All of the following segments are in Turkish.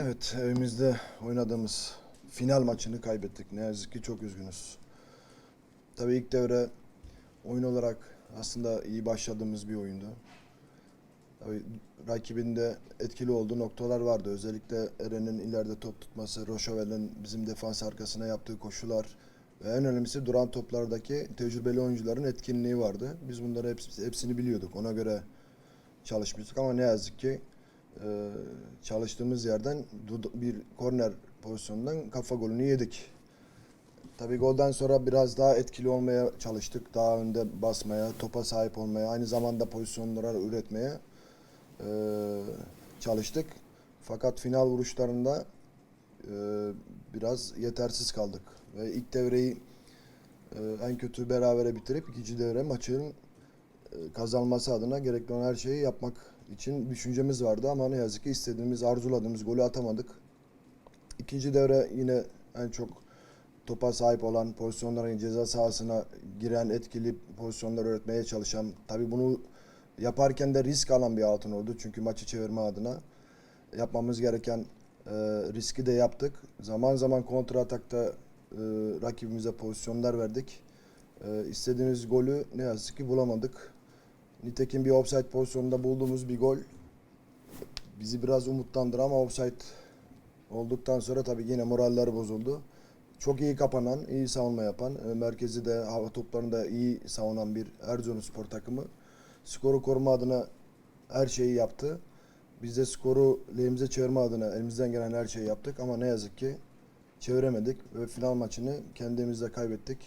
Evet, evimizde oynadığımız final maçını kaybettik. Ne yazık ki çok üzgünüz. Tabii ilk devre oyun olarak aslında iyi başladığımız bir oyundu. Tabii rakibinde etkili olduğu noktalar vardı. Özellikle Eren'in ileride top tutması, Roşovel'in bizim defans arkasına yaptığı koşular ve en önemlisi duran toplardaki tecrübeli oyuncuların etkinliği vardı. Biz bunları hepsi- hepsini biliyorduk. Ona göre çalışmıştık ama ne yazık ki e, çalıştığımız yerden bir korner pozisyonundan kafa golünü yedik. Tabii golden sonra biraz daha etkili olmaya çalıştık. Daha önde basmaya, topa sahip olmaya, aynı zamanda pozisyonlara üretmeye e, çalıştık. Fakat final vuruşlarında e, biraz yetersiz kaldık. Ve ilk devreyi e, en kötü berabere bitirip ikinci devre maçın kazanması adına gerekli olan her şeyi yapmak için düşüncemiz vardı ama ne yazık ki istediğimiz, arzuladığımız golü atamadık. İkinci devre yine en çok topa sahip olan, pozisyonların ceza sahasına giren, etkili pozisyonlar üretmeye çalışan, tabii bunu yaparken de risk alan bir altın oldu. Çünkü maçı çevirme adına yapmamız gereken e, riski de yaptık. Zaman zaman kontra atakta e, rakibimize pozisyonlar verdik. E, istediğimiz golü ne yazık ki bulamadık. Nitekim bir offside pozisyonunda bulduğumuz bir gol bizi biraz umutlandırdı ama offside olduktan sonra tabii yine moraller bozuldu. Çok iyi kapanan, iyi savunma yapan, e, merkezi de hava toplarında iyi savunan bir Erzurumspor takımı skoru koruma adına her şeyi yaptı. Biz de skoru lehimize çevirme adına elimizden gelen her şeyi yaptık ama ne yazık ki çeviremedik ve final maçını kendimizde kaybettik.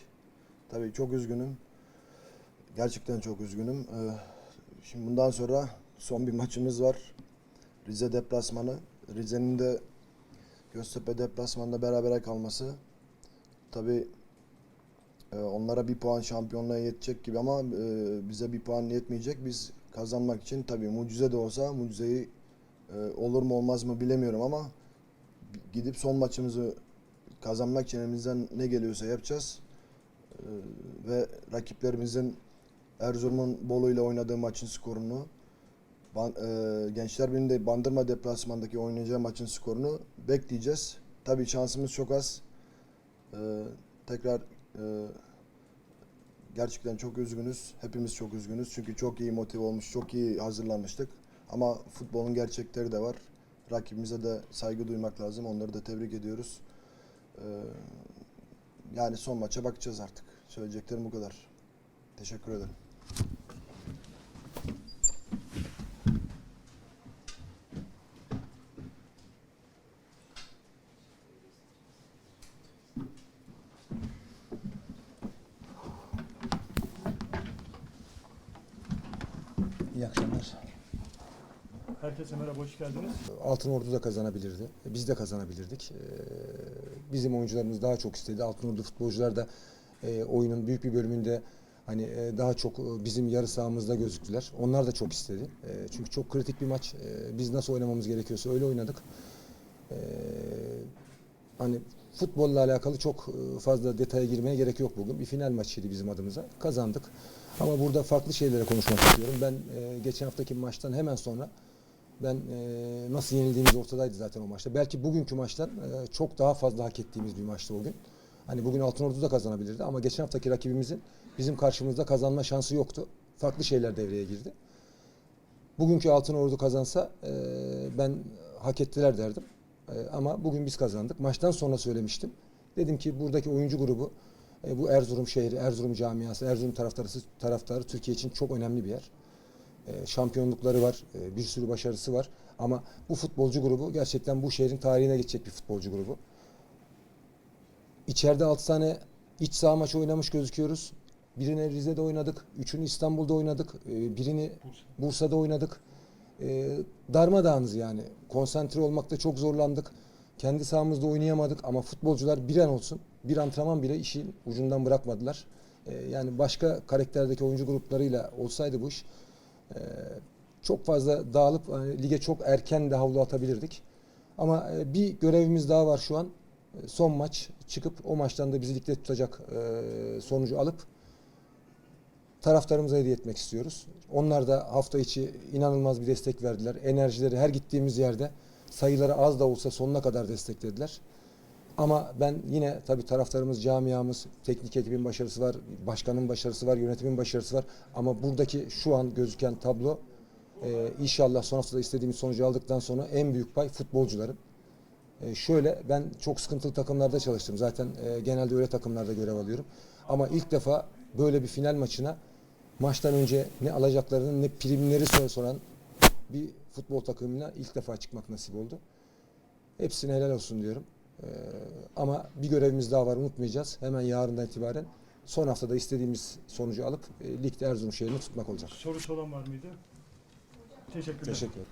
Tabii çok üzgünüm. Gerçekten çok üzgünüm. Ee, Şimdi bundan sonra son bir maçımız var. Rize deplasmanı. Rize'nin de Göztepe deplasmanında berabere kalması. Tabii e, onlara bir puan şampiyonluğa yetecek gibi ama e, bize bir puan yetmeyecek. Biz kazanmak için tabii mucize de olsa mucizeyi e, olur mu olmaz mı bilemiyorum ama gidip son maçımızı kazanmak için elimizden ne geliyorsa yapacağız. E, ve rakiplerimizin Erzurum'un Bolu ile oynadığı maçın skorunu Ban- e, Gençler Birliği'nde Bandırma deplasmandaki oynayacağı maçın skorunu bekleyeceğiz. Tabii şansımız çok az. E, tekrar e, gerçekten çok üzgünüz. Hepimiz çok üzgünüz. Çünkü çok iyi motive olmuş, çok iyi hazırlanmıştık. Ama futbolun gerçekleri de var. Rakibimize de saygı duymak lazım. Onları da tebrik ediyoruz. E, yani son maça bakacağız artık. Söyleyeceklerim bu kadar. Teşekkür ederim. İyi akşamlar. Herkese merhaba, hoş geldiniz. Altın Ordu da kazanabilirdi. Biz de kazanabilirdik. Ee, Bizim oyuncularımız daha çok istedi. Altın Ordu futbolcular da e, oyunun büyük bir bölümünde hani e, daha çok e, bizim yarı sahamızda gözüktüler. Onlar da çok istedi. Çünkü çok kritik bir maç. Biz nasıl oynamamız gerekiyorsa öyle oynadık. Hani futbolla alakalı çok e, fazla detaya girmeye gerek yok bugün. Bir final maçıydı bizim adımıza. Kazandık. Ama burada farklı şeylere konuşmak istiyorum. Ben e, geçen haftaki maçtan hemen sonra ben e, nasıl yenildiğimiz ortadaydı zaten o maçta. Belki bugünkü maçtan e, çok daha fazla hak ettiğimiz bir maçtı o gün. Hani bugün Altınordu da kazanabilirdi ama geçen haftaki rakibimizin bizim karşımızda kazanma şansı yoktu. Farklı şeyler devreye girdi. Bugünkü Altınordu kazansa e, ben hak ettiler derdim. E, ama bugün biz kazandık. Maçtan sonra söylemiştim. Dedim ki buradaki oyuncu grubu e, bu Erzurum şehri, Erzurum camiası, Erzurum taraftarı, taraftarı Türkiye için çok önemli bir yer. E, şampiyonlukları var, e, bir sürü başarısı var. Ama bu futbolcu grubu gerçekten bu şehrin tarihine geçecek bir futbolcu grubu. İçeride 6 tane iç saha maçı oynamış gözüküyoruz. Birini Rize'de oynadık, üçünü İstanbul'da oynadık, e, birini Bursa'da oynadık. E, darmadağınız yani. Konsantre olmakta çok zorlandık. Kendi sahamızda oynayamadık ama futbolcular bir an olsun, bir antrenman bile işin ucundan bırakmadılar. E, yani başka karakterdeki oyuncu gruplarıyla olsaydı bu iş e, çok fazla dağılıp hani, lige çok erken de havlu atabilirdik. Ama e, bir görevimiz daha var şu an. E, Son maç çıkıp o maçtan da bizi ligde tutacak sonucu alıp taraftarımıza hediye etmek istiyoruz. Onlar da hafta içi inanılmaz bir destek verdiler. Enerjileri her gittiğimiz yerde sayıları az da olsa sonuna kadar desteklediler. Ama ben yine tabii taraftarımız, camiamız, teknik ekibin başarısı var, başkanın başarısı var, yönetimin başarısı var. Ama buradaki şu an gözüken tablo e, inşallah son haftada istediğimiz sonucu aldıktan sonra en büyük pay futbolcuların. E, şöyle ben çok sıkıntılı takımlarda çalıştım. Zaten e, genelde öyle takımlarda görev alıyorum. Ama ilk defa böyle bir final maçına maçtan önce ne alacaklarını ne primleri sor- soran bir futbol takımına ilk defa çıkmak nasip oldu. Hepsine helal olsun diyorum. Ee, ama bir görevimiz daha var unutmayacağız. Hemen yarından itibaren son haftada istediğimiz sonucu alıp e, ligde Erzurum şehrini tutmak olacak. Sorusu olan var mıydı? Teşekkürler. Teşekkür ederim.